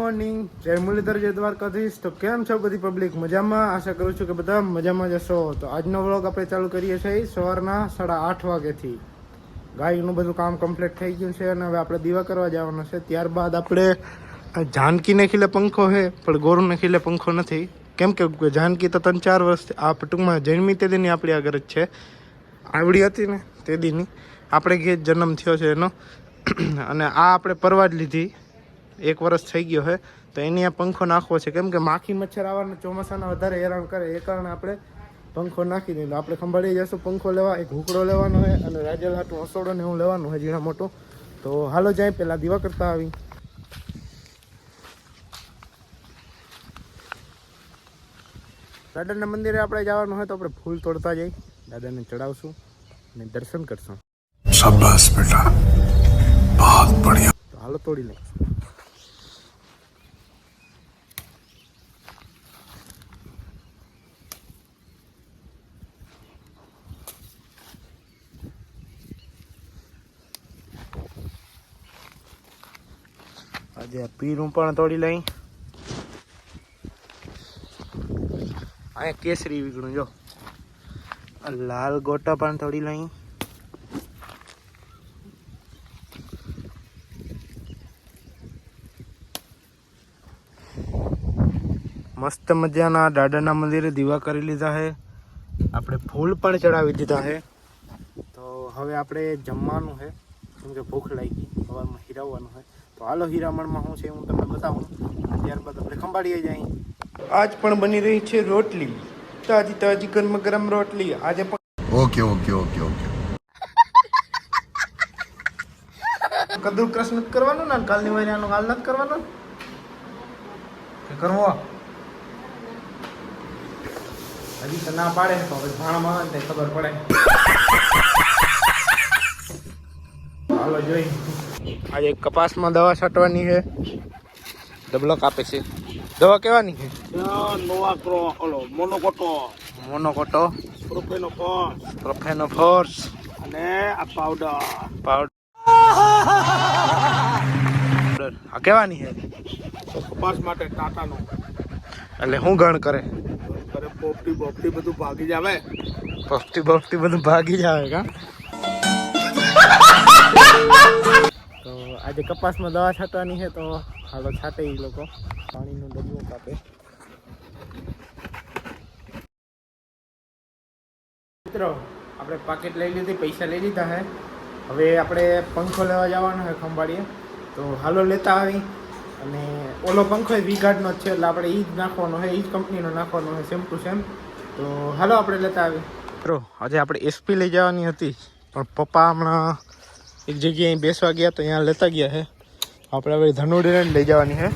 Morning જય મુરલીધર, જય દ્વારકાધીશ. તો કેમ છો બધી પબ્લિક મજામાં? આશા કરું છું કે બધા મજામાં જશો. તો આજનો વ્લોગ આપણે ચાલુ કરીએ છીએ સવારના સાડા આઠ વાગ્યાથી. ગાયનું બધું કામ કમ્પ્લીટ થઈ ગયું છે અને હવે આપણે દીવા કરવા જવાનું છે. ત્યારબાદ આપણે જાનકીને ખીલે પંખો છે, પણ ગોરુને ખીલે પંખો નથી. કેમ કે જાનકી તો ત્રણ ચાર વર્ષ આ ટૂંકમાં જન્મી તે દીની આપણી આગળ જ છે. આવડી હતી ને તે દીની. આપણે ઘેર જન્મ થયો છે એનો. અને આ આપણે પરવા જ લીધી. એક વર્ષ થઈ ગયો છે તો એની આ પંખો નાખવો છે. કેમ કે માખી મચ્છર આવવાને ચોમાસાના વધારે હેરાન કરે એ કારણે આપણે પંખો નાખી દીધો આપણે ખંભાળી જશું પંખો લેવા એક ઘૂકડો લેવાનો હોય અને રાજલ હાટું હસોડો ને એવું લેવાનું છે ઝીણા મોટો. તો હાલો જાય પહેલાં દીવા કરતા આવી. દાદાના મંદિરે આપણે જવાનું હોય તો આપણે ફૂલ તોડતા જઈ. દાદાને ચડાવશું અને દર્શન કરશું. શાબાશ બેટા. બહુત બઢિયા. હાલો તોડી લઈશું. પીરું પણ તોડી લઈ. અહીંયા કેસરી વીગણું, જો. લાલ ગોટા પણ તોડી લઈ. મસ્ત મજાના દાદાના મંદિરે દીવા કરી લીધા છે. આપણે ફૂલ પણ ચડાવી દીધા છે. તો હવે આપણે જમવાનું છે. કેમ કે ભૂખ લાગી. હવે હીરાવવાનું છે. તો હાલો હીરામણમાં હું છે હું તમને બતાવું. ત્યારબાદ આપણે ખંભાળીએ જાય આજ પણ બની રહી છે રોટલી. તાજી તાજી ગરમ ગરમ રોટલી. આજે પણ ઓકે ઓકે ઓકે ઓકે. કદુર ક્રશ કરવાનું ને? કાલની વાયરાનો હાલ નથી કરવાનો? કરવો હજી તો ના પાડે તો હવે ભાણમાં આવે ને ખબર પડે. હાલો જોઈ. આજે કપાસમાં દવા છાંટવાની છે. ડબલો કાપે છે. દવા કેવાની છે? મોનોકોટો. મોનોકોટો. પ્રોપેનોકોસ પ્રોફેનો ફોર્સ. અને આ પાવડર. પાવડર. આ કેવાની છે? કપાસ માટે ટાટાનો. એટલે શું ગણ કરે? અરે પોપટી બોપટી બધું ભાગી જાવે. પોપટી બોપટી બધું ભાગી જ આવે કા? આજે કપાસમાં દવા છાંટવાની છે તો હાલો છાંટે એ લોકો. પાણીનું ડબલું કાપે. મિત્રો, આપણે પાકેટ લઈ લીધી, પૈસા લઈ લીધા હે. હવે આપણે પંખો લેવા જવાનો છે ખંભાળીએ. તો હાલો લેતા આવી. અને ઓલો પંખો એ વીગાર્ડનો જ છે, એટલે આપણે એ જ નાખવાનો છે એ જ કંપનીનો નાખવાનો છે સેમ ટુ સેમ. તો હાલો આપણે લેતા આવી. મિત્રો, આજે આપણે એસપી લઈ જવાની હતી, પણ પપ્પા હમણાં એક જગ્યાએ બેસવા ગયા તો અહીંયા લેતા ગયા છે આપણે હવે ધનુડીને લઈ જવાની છે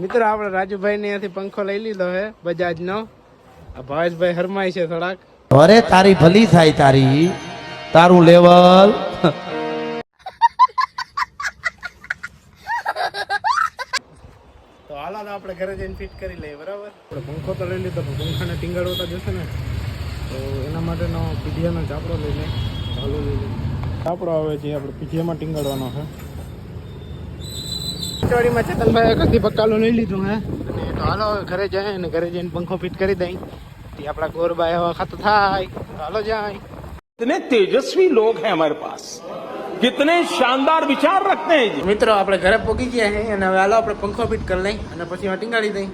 મિત્રો, આપણે રાજુભાઈ ને અહીંયાથી પંખો લઈ લીધો છે બજાજનો. ભાવેશભાઈ હરમાય છે થોડાક. અરે તારી ભલી થાય તારી. તારું લેવલ. તો હાલો તો આપણે ઘરે જઈને ફિટ કરી લઈએ બરાબર? આપણે પંખો તો લઈ લીધો પણ પંખાને ટીંગાડવતા જશે ને. તો એના માટેનો પીઢિયાનો ચાપડો લઈ લે ચાલુ લઈ લે. ચાપડો આવે છે આપણે પીઢિયામાં ટીંગાડવાનો છે. સ્ટોરીમાં ચેતનભાઈ આગળથી બકાલું લઈ લીધું હે. અને તો હાલો ઘરે જાય અને ઘરે જઈને પંખો ફિટ કરી દઈ. તે આપણા ગોરબાઈ હવા ખાતો થાય. તો હાલો જાય. ઇતને તેજસ્વી લોગ હે હમારે પાસ કિતને શાનદાર વિચાર રખતે હે મિત્રો આપણે ઘરે પહોંચી ગયા હે અને હવે હાલો આપણે પંખો ફિટ કરી લઈ અને પછી ટીંગાડી દઈ.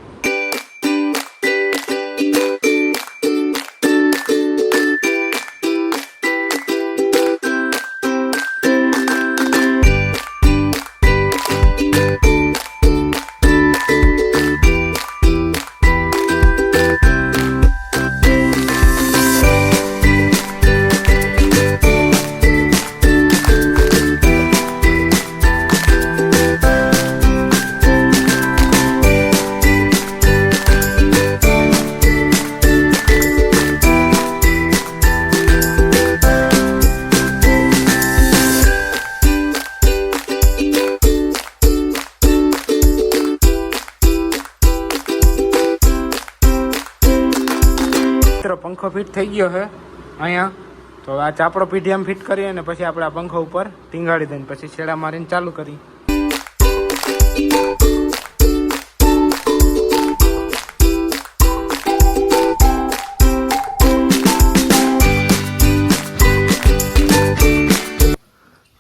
પંખો ફિટ થઈ ગયો છે. અહીંયા તો આ ચાપડો પીઢિયામ ફિટ કરીએ અને પછી આપણે આ પંખો ઉપર ટીંગાડી દઈએ પછી છેડા મારીને ચાલુ કરી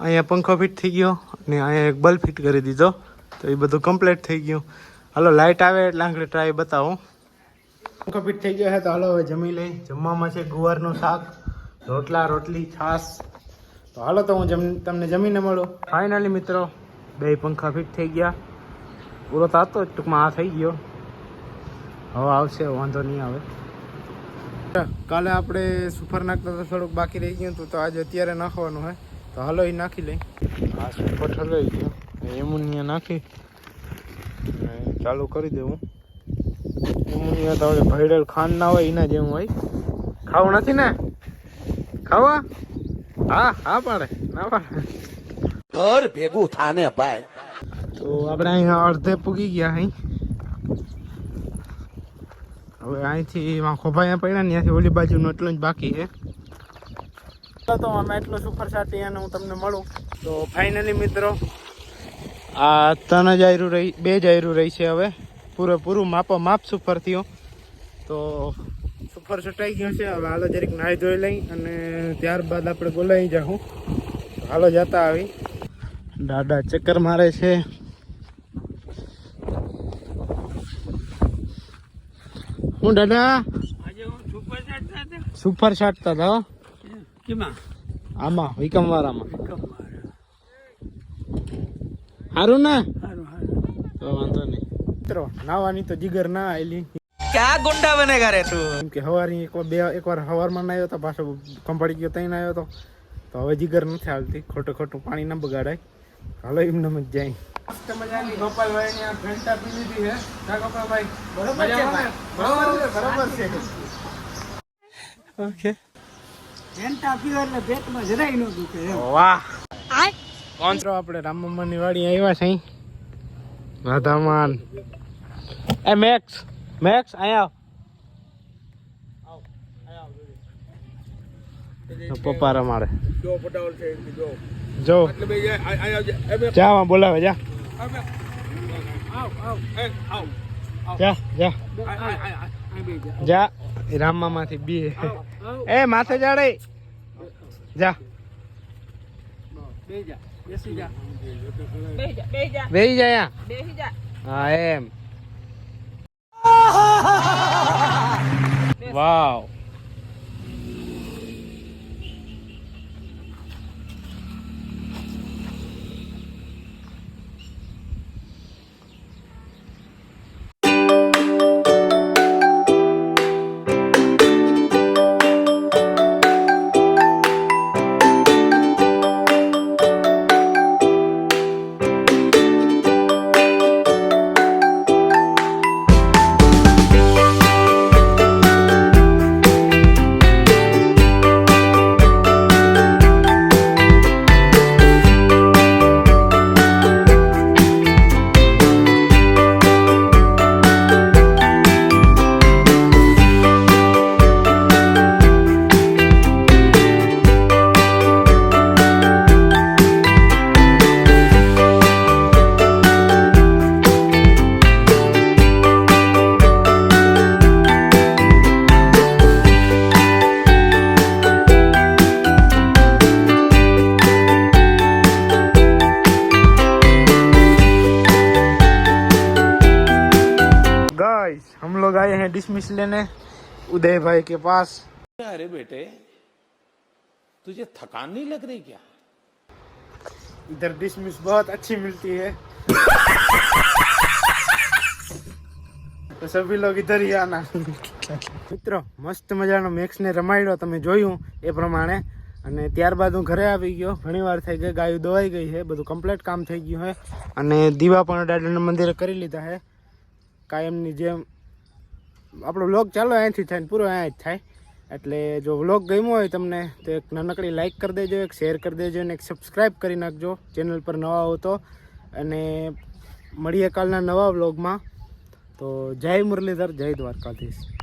અહીંયા પંખો ફિટ થઈ ગયો અને અહીંયા એક બલ્બ ફિટ કરી દીધો. તો એ બધું કમ્પ્લીટ થઈ ગયું. હાલો લાઇટ આવે એટલે આંગળે ટ્રાય બતાવું. ફિટ થઈ ગયો છે. તો હાલો હવે જમી લઈ. જમવામાં છે ગુવારનું શાક, રોટલા, રોટલી, છાશ. તો હાલો તો હું તમને જમીને મળું. ફાઇનલી મિત્રો, બે પંખા ફિટ થઈ ગયા. પૂરો થતો જ ટૂંકમાં આ થઈ ગયો. હવે આવશે, વાંધો નહીં આવે. કાલે આપણે સુફર નાખતા તો થોડુંક બાકી રહી ગયું હતું, તો આજે અત્યારે નાખવાનું હોય તો હાલો એ નાખી લઈ. આ સુફર ઠરવાઈ ગયો એમુનિયા નાખી. ચાલુ કરી દેવું. હવે ભૈડલ ખાંડ ના હોય એના જેવું હોય. ખાવું નથી ને? ખાવા? હા હા પાડે. ના પાડે. ઘર ભેગું થાને ભાઈ. તો આપણે અહીંયા અડધે પૂગી ગયા અહીં. હવે અહીંથી ખોભાયા પડ્યા ને ત્યાંથી ઓલી બાજુનું એટલું જ બાકી છે. તો અમે એટલું સુપર સાથી અને હું તમને મળું. તો ફાઇનલી મિત્રો આ ત્રણ જ આયરું રહી બે જ આયરું રહી છે હવે. પૂરેપૂરું માપો માપ સુપર થયો. તો સુપર છટાઈ ગયો છે. હવે હાલો જરીક નાહી ધોઈ લઈ અને ત્યારબાદ આપણે બોલાવી જાઉં હાલો જતા આવી. દાદા ચક્કર મારે છે. હું દાદા? સુપર છાંટતા હતા હો. આમાં વિકમ વાળામાં સારું ને? તો વાંધો નહીં. મિત્રો નાવાની તો જીગર ના આવેલી ક્યાં ગુંડા બનેગા રે તું? કેમ કે હવારની એકવાર બે એકવાર હવારમાં નાયો તો પાછો કંપાડી ગયો ત્યાં આવ્યો તો. તો હવે જીગર નથી આવતી ખોટું ખોટું પાણી ના બગાડાય. હાલો એમને જ જાય મસ્ત મજાની ગોપાલભાઈ ની આ ઘંટા પી લીધી છે કા ગોપાલભાઈ. બરોબર છે બરોબર છે. બરોબર છે. ઓકે. વાહ. કોન્ટ્રો આપણે રામ મમ્માની વાડી આવ્યા છે. રાધામાન. એ મેક્સ. મેક્સ અહીંયા પપ્પા રમાડે. જો બોલાવે જા. આવ બે. આવ આવ એ આવ. જા જા. જા. રામમામાંથી બી. એ માથે જાડે. જા. બે જા. બેસી જા બેહી જા. હા એમ. વાવ. डिसमिस लेने उदय भाई के पास अरे बेटे तुझे थकान नहीं लग रही क्या इधर डिसमिस बहुत अच्छी मिलती है તો સભી લોગ ઇધર હી આના મિત્રો મસ્ત મજાનો મેક્સ ને રમાડ્યો તમે જોયું એ પ્રમાણે અને ત્યારબાદ હું ઘરે આવી ગયો ઘણી વાર થઈ ગઈ ગાયું દોવાઈ ગઈ છે બધું કમ્પ્લીટ કામ થઈ ગયું છે અને દીવા પણ દાદાના મંદિરે કરી લીધા છે કાયમની જેમ આપણો વ્લોગ ચાલો અહીંથી થાય ને પૂરો અહીંયા જ થાય. એટલે જો વ્લોગ ગમ્યો હોય તમને, તો એક નાનકડી લાઈક કરી દેજો, એક શેર કરી દેજો અને એક સબસ્ક્રાઈબ કરી નાખજો ચેનલ પર નવા હો અને મળીએ કાલના નવા વ્લોગમાં તો જય મુરલીધર, જય દ્વારકાધીશ.